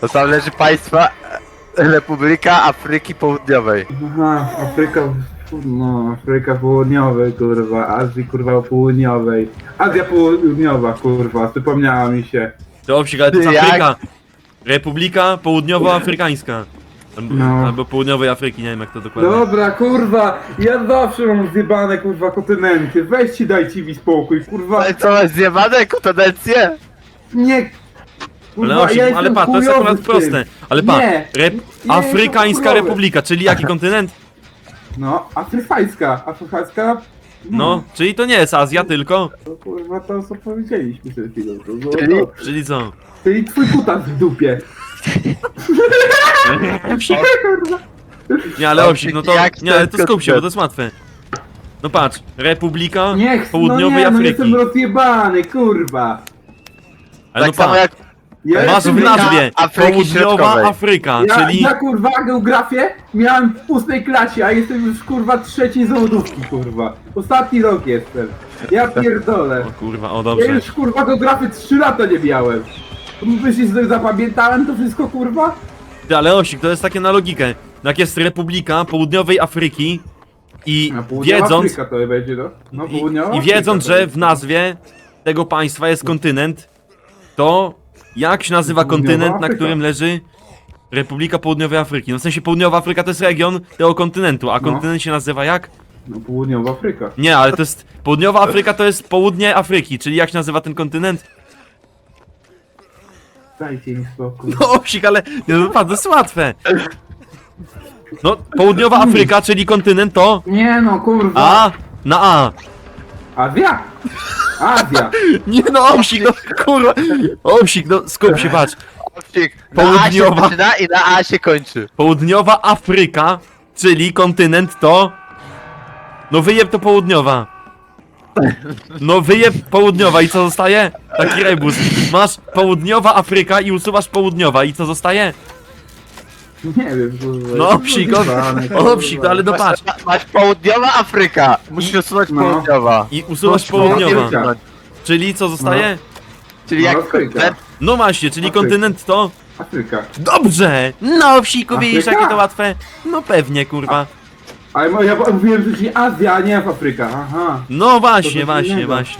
To tam leży państwa e, Republika Afryki Południowej. Aha, Afryka, no, Afryka Południowej, kurwa, Azji, kurwa, Południowej. Azja Południowa, kurwa, przypomniała mi się. To owsik, ale to jest Jak? Afryka. Republika Południowoafrykańska. Albo, No. albo Południowej Afryki, nie wiem jak to dokładnie. Dobra, kurwa, ja zawsze mam zjebane, kurwa, kontynenty. Weźcie, dajcie mi spokój, kurwa. Ale co, masz zjebane kontencje? Nie, Ale, owsik, ale jestem patrz, to jest chujowy akurat w tym. proste. Ale patrz, Nie, rep, ja jestem Afrykańska chujowy. Republika, czyli jaki kontynent? No, afrykańska, afrykańska. No, czyli to nie jest Azja tylko. To kurwa to co powiedzieliśmy przed chwilą. To, to, Czyli? to, Czyli co? czyli twój kutas w dupie. Kurwa. Nie, ale Owsik, no to, jak nie, ale to skup się, bo to jest łatwe. No patrz, Republika Niech, no Południowej nie, no Afryki. jestem rozjebany, kurwa. Ale no tak samo patrz, jak Ja masz jestem w nazwie Afryki Południowa Środkowej. Afryka, Ja, czyli... ja kurwa geografię miałem w ósmej klasie, a jestem już kurwa trzeci z lodówki, kurwa. Ostatni rok jestem. Ja pierdolę. O kurwa, o Ja dobrze. już kurwa geografii 3 lata nie miałem. Myślisz, że zapamiętałem to wszystko kurwa? Ty, ale osik, to jest takie na logikę. Jak jest Republika Południowej Afryki i południowa wiedząc, Afryka to będzie, no. No i, południowa i wiedząc, to że w nazwie tego państwa jest kontynent, to jak się nazywa Południowa kontynent, na Afryka. którym leży Republika Południowej Afryki? No w sensie Południowa Afryka to jest region tego kontynentu, a No. kontynent się nazywa jak? No południowa Afryka. Nie, ale to jest. Południowa Afryka to jest południe Afryki, czyli jak się nazywa ten kontynent? Dajcie mi spokój. No osik, ale. Nie, no patrz, to jest łatwe. No, południowa Afryka, czyli kontynent to. Nie no kurwa. A na A. Azja! Azja! Nie no, osik, no kurwa. Osik, no skup się, patrz. Owsik, na A się Południowa. zaczyna i na A się kończy. Południowa Afryka, czyli kontynent to. No wyjeb to południowa. No wyjeb południowa i co zostaje? Taki rebus. Masz południowa Afryka i usuwasz południowa i co zostaje? Nie wiem, kurwa. No psik, o, Rozjebane, o kurwa. psik, no ale no patrz. Masz, południowa Afryka. Musisz usunąć No. południowa. I usuwasz No, południowa. Afryka. Czyli co zostaje? Czyli No, jak Afryka. No właśnie, czyli Afryka. kontynent to? Afryka. Dobrze! No wsiku, widzisz Afryka. jakie to łatwe? No pewnie, kurwa. Ale ja mówiłem, że Azja, a nie Afryka. Aha. No właśnie, coś właśnie, innego. właśnie.